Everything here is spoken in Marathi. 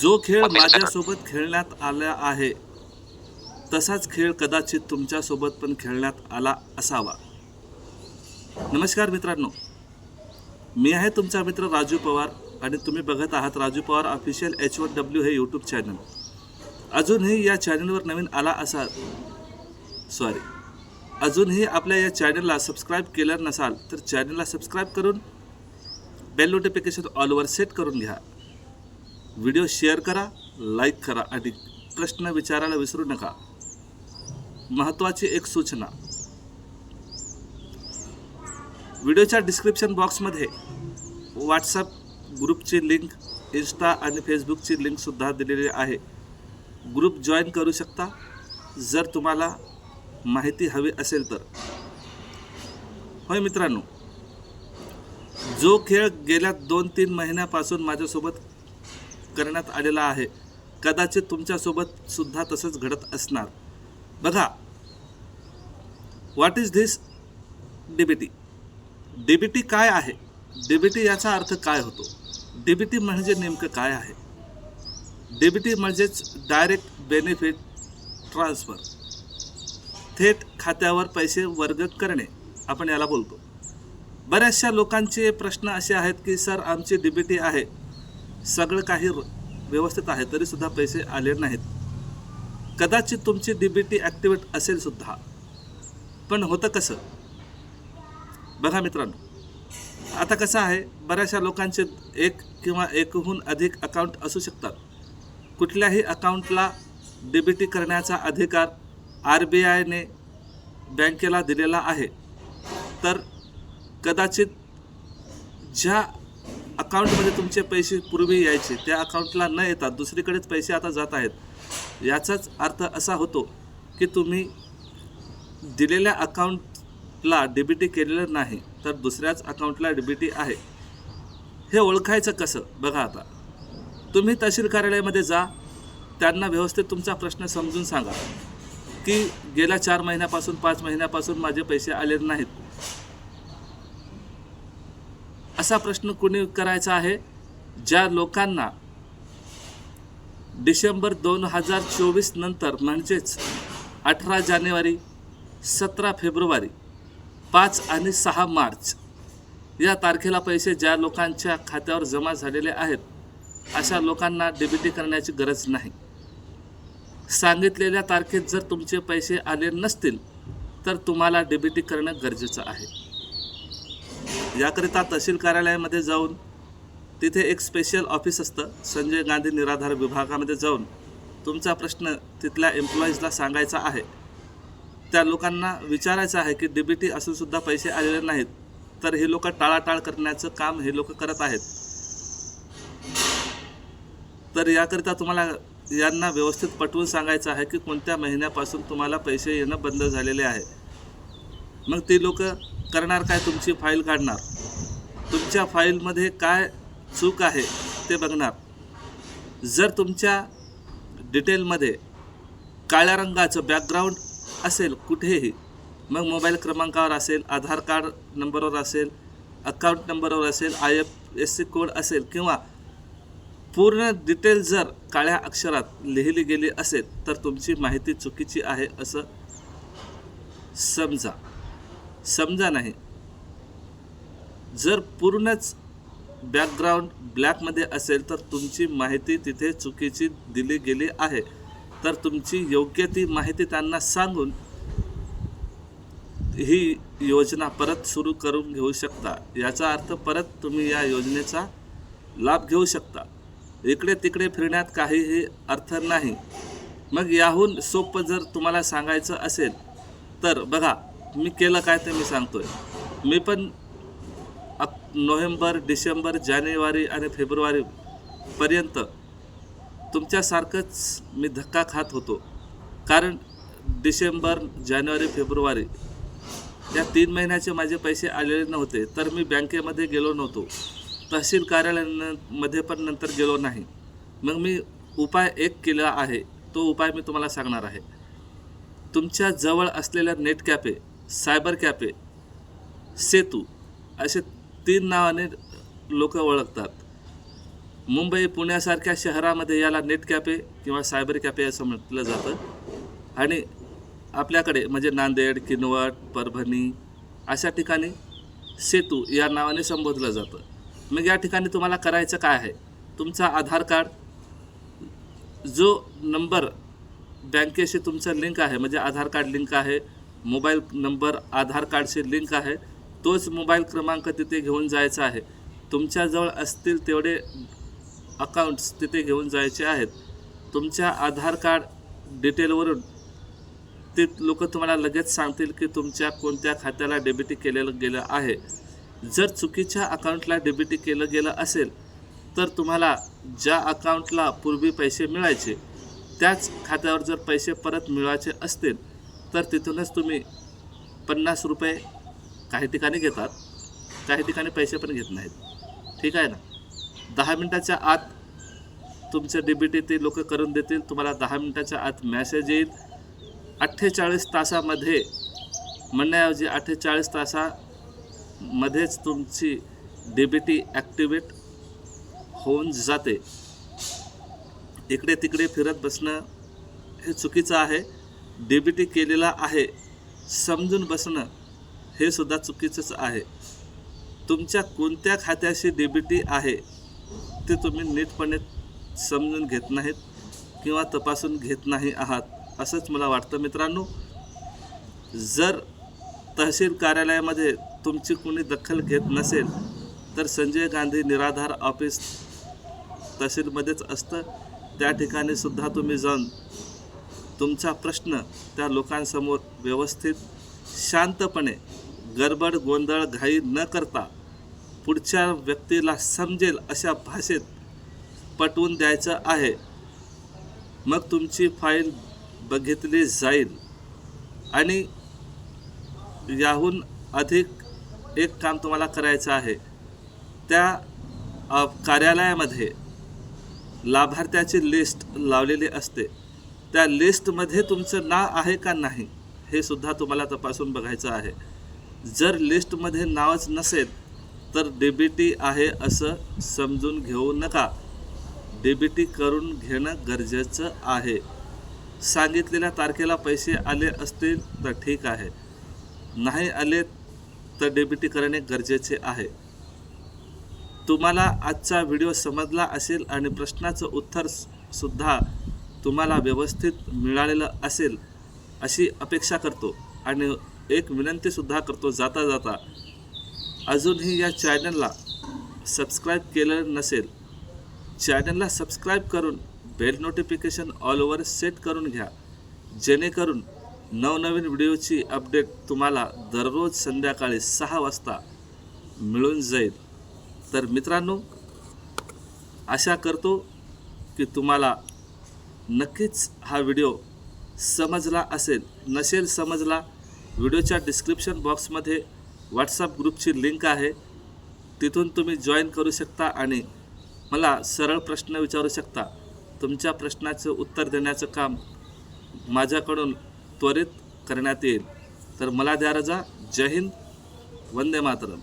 जो खेळ माझ्यासोबत खेळण्यात आला आहे तसाच खेळ कदाचित तुमच्यासोबत पण खेळण्यात आला असावा. नमस्कार मित्रांनो. मी आहे तुमचा मित्र राजू पवार आणि तुम्ही बघत आहात Raju Pawar official H one W हे यूट्यूब चॅनल अजूनही या चॅनलवर नवीन आला असाल सॉरी अजूनही आपल्या या चॅनलला सबस्क्राईब केलं नसाल तर चॅनलला सबस्क्राईब करून बेल नोटिफिकेशन ऑलवर सेट करून घ्या. व्हिडिओ शेअर करा लाईक करा आणि प्रश्न विचारायला विसरू नका. महत्त्वाची एक सूचना. व्हिडिओच्या डिस्क्रिप्शन बॉक्समध्ये व्हॉट्सअप ग्रुपची लिंक इन्स्टा आणि फेसबुकची लिंकसुद्धा दिलेली आहे. ग्रुप जॉईन करू शकता. जर तुम्हाला माहिती हवी असेल तर. होय मित्रांनो जो खेळ गेल्या दोन तीन महिन्यापासून माझ्यासोबत करण्यात आलेला आहे. कदाचित तुमच्यासोबत सुद्धा तसंच घडत असणार. बघा. What is this DBT DBT काय आहे? डीबीटी याचा अर्थ काय होतो? डीबीटी म्हणजे नेमकं काय आहे? डीबीटी म्हणजेच डायरेक्ट बेनिफिट ट्रान्सफर थेट खात्यावर पैसे वर्ग करणे. आपण याला बोलतो. बऱ्याचशा लोकांचे प्रश्न असे आहेत की सर आमची डीबीटी आहे. सगळं काही व्यवस्थित आहे तरीसुद्धा पैसे आले नाहीत. कदाचित तुमची डीबीटी ॲक्टिवेट असेल सुद्धा. पण होतं कसं? बघा मित्रांनो आता कसं आहे बऱ्याचशा लोकांचे एक किंवा एकहून अधिक अकाउंट असू शकतात. कुठल्याही अकाउंटला डीबीटी करण्याचा अधिकार आर बी आयने बँकेला दिलेला आहे. तर कदाचित ज्या अकाउंटमध्ये तुमचे पैसे पूर्वी यायचे त्या अकाउंटला न येतात दुसरीकडेच पैसे आता जात आहेत. याचाच अर्थ असा होतो की तुम्ही दिलेल्या अकाउंटला डीबीटी केलेलं नाही तर दुसऱ्याच अकाउंटला डीबीटी आहे. हे ओळखायचं कसं? बघा आता. तुम्ही तहसील कार्यालयामध्ये जा त्यांना व्यवस्थित तुमचा प्रश्न समजून सांगा की गेल्या चार महिन्यापासून पाच महिन्यापासून माझे पैसे आले नाहीत. असा प्रश्न कुणी करायचा आहे? ज्या लोकांना डिसेंबर दोन हजार चोवीस नंतर म्हणजेच अठरा जानेवारी सतरा फेब्रुवारी पाच आणि सहा मार्च या तारखेला पैसे ज्या लोकांच्या खात्यावर जमा झालेले आहेत अशा लोकांना डेबिटी करण्याची गरज नाही. सांगितलेल्या तारखेत जर तुमचे पैसे आले नसतील तर तुम्हाला डेबिटी करणं गरजेचं आहे. याकरिता तहसील कार्यालयामध्ये जाऊन तिथे एक स्पेशल ऑफिस असतं संजय गांधी निराधार विभागामध्ये जाऊन तुमचा प्रश्न तिथल्या एम्प्लॉईजला सांगायचा आहे. त्या लोकांना विचारायचं आहे की डी बी टी असूनसुद्धा पैसे आलेले नाहीत तर हे लोक टाळाटाळ करण्याचं काम हे लोक करत आहेत. तर याकरिता तुम्हाला यांना व्यवस्थित पटवून सांगायचं आहे की कोणत्या महिन्यापासून तुम्हाला पैसे येणं बंद झालेले आहे. मग ती लोक करणार काय? तुमची फाईल काढणार. तुमच्या फाईलमध्ये काय चूक आहे ते बघणार. जर तुमच्या डिटेलमध्ये काळ्या रंगाचं बॅकग्राऊंड असेल कुठेही मग मोबाईल क्रमांकावर असेल आधार कार्ड नंबरवर असेल अकाउंट नंबरवर असेल I F S C code असेल किंवा पूर्ण डिटेल जर काळ्या अक्षरात लिहिली गेली असेल तर तुमची माहिती चुकीची आहे असं समजा. समजा नाही. जर पूर्णच बॅकग्राऊंड ब्लॅकमध्ये असेल तर तुमची माहिती तिथे चुकीची दिली गेली आहे. तर तुमची योग्य ती माहिती त्यांना सांगून ही योजना परत सुरू करून घेऊ शकता. याचा अर्थ परत तुम्ही या योजनेचा लाभ घेऊ शकता. इकडे तिकडे फिरण्यात काहीही अर्थ नाही. मग याहून सोपं जर तुम्हाला सांगायचं असेल तर बघा मी केलं काय ते मी सांगतोय. मी पण अक नोव्हेंबर डिसेंबर जानेवारी आणि फेब्रुवारीपर्यंत तुमच्यासारखंच मी धक्का खात होतो. कारण डिसेंबर जानेवारी फेब्रुवारी या तीन महिन्याचे माझे पैसे आलेले नव्हते. तर मी बँकेमध्ये गेलो नव्हतो. तहसील कार्यालयामध्ये पण नंतर गेलो नाही. मग मी उपाय एक केला आहे. तो उपाय मी तुम्हाला सांगणार आहे. तुमच्या जवळ असलेल्या net cafe cyber cafe Setu असे तीन नावाने लोक ओळखतात. मुंबई पुण्यासारख्या शहरामध्ये याला नेट कॅफे किंवा सायबर कॅफे असं म्हटलं जातं. आणि आपल्याकडे म्हणजे नांदेड किनवट परभणी अशा ठिकाणी सेतू या नावाने संबोधलं जातं. मग या ठिकाणी तुम्हाला करायचं काय आहे? तुमचा आधार कार्ड जो नंबर बँकेशी तुमचं लिंक आहे म्हणजे आधार कार्ड लिंक आहे मोबाईल नंबर आधार कार्डशी लिंक आहे. तोच मोबाईल क्रमांक तिथे घेऊन जायचा आहे. तुमच्याजवळ असतील तेवढे अकाउंट्स तिथे घेऊन जायचे आहेत. तुमच्या आधार कार्ड डिटेलवरून ते लोक तुम्हाला लगेच सांगतील की तुमच्या कोणत्या खात्याला डेबिटी केलेलं गेलं आहे. जर चुकीच्या अकाउंटला डेबिटी केलं गेलं असेल तर तुम्हाला ज्या अकाउंटला पूर्वी पैसे मिळायचे त्याच खात्यावर जर पैसे परत मिळवायचे असतील तर तिथूनच तुम्ही पन्नास रुपये काही ठिकाणी घेतात काही ठिकाणी पैसे पण घेत नाहीत. ठीक आहे ना? दहा मिनटाच्या आत तुमचं डीबीटी ते लोक करून देतील तुम्हाला दहा मिनटाच्या आत मॅसेज येईल. अठ्ठेचाळीस तासामध्ये म्हणण्याऐवजी अठ्ठेचाळीस तासामध्येच तुमची डीबीटी ॲक्टिवेट होऊन जाते. इकडे तिकडे फिरत बसणं हे चुकीचं आहे. डीबीटी केलेला आहे समजून बसणं हे सुद्धा चुकीचंच आहे. तुमच्या कोणत्या खात्याशी डीबीटी आहे ते तुम्ही नीटपणे समजून घेत नाहीत किंवा तपासून घेत नाही आहात असंच मला वाटतं मित्रांनो. जर तहसील कार्यालयामध्ये तुमची कोणी दखल घेत नसेल तर संजय गांधी निराधार ऑफिस तहसीलमध्येच असतं. त्या ठिकाणी सुद्धा तुम्ही जाऊन तुमचा प्रश्न त्या लोकांसमोर व्यवस्थित शांतपणे गडबड गोंधळ घाई न करता पुढच्या व्यक्तीला समजेल अशा भाषेत पटवून द्यायचं आहे. मग तुमची फाईल बघितली जाईल. आणि याहून अधिक एक काम तुम्हाला करायचं आहे. त्या कार्यालयामध्ये लाभार्थ्याची लिस्ट लावलेली असते. त्या लिस्टमध्ये तुमचं नाव आहे का नाही हे सुद्धा तुम्हाला तपासून बघायचं आहे. जर लिस्टमध्ये नावच नसेल तर डीबीटी आहे असं समजून घेऊ नका. डीबीटी करून घेणं गरजेचं आहे. सांगितलेल्या तारखेला पैसे आले असतील तर ठीक आहे. नाही आले तर डीबीटी करणे गरजेचे आहे. तुम्हाला आजचा व्हिडिओ समजला असेल आणि प्रश्नाचं उत्तर सुद्धा तुम्हाला व्यवस्थित मिळालेलं असेल अशी अपेक्षा करतो आणि एक विनंतीसुद्धा करतो जाता जाता. अजूनही या चॅनलला सबस्क्राईब केलं नसेल चॅनलला सबस्क्राईब करून bell notification all over set करून घ्या. जेणेकरून नवनवीन व्हिडिओची अपडेट तुम्हाला दररोज संध्याकाळी सहा वाजता मिळून जाईल. तर मित्रांनो आशा करतो की तुम्हाला नक्कीच हा व्हिडिओ समजला असेल नसेल समजला व्हिडिओच्या डिस्क्रिप्शन बॉक्समध्ये व्हॉट्सअप ग्रुपची लिंक आहे. तिथून तुम्ही जॉईन करू शकता आणि मला सरळ प्रश्न विचारू शकता. तुमच्या प्रश्नाचं उत्तर देण्याचं काम माझ्याकडून त्वरित करण्यात येईल. तर मला द्या रजा. जय हिंद. वंदे मातरम.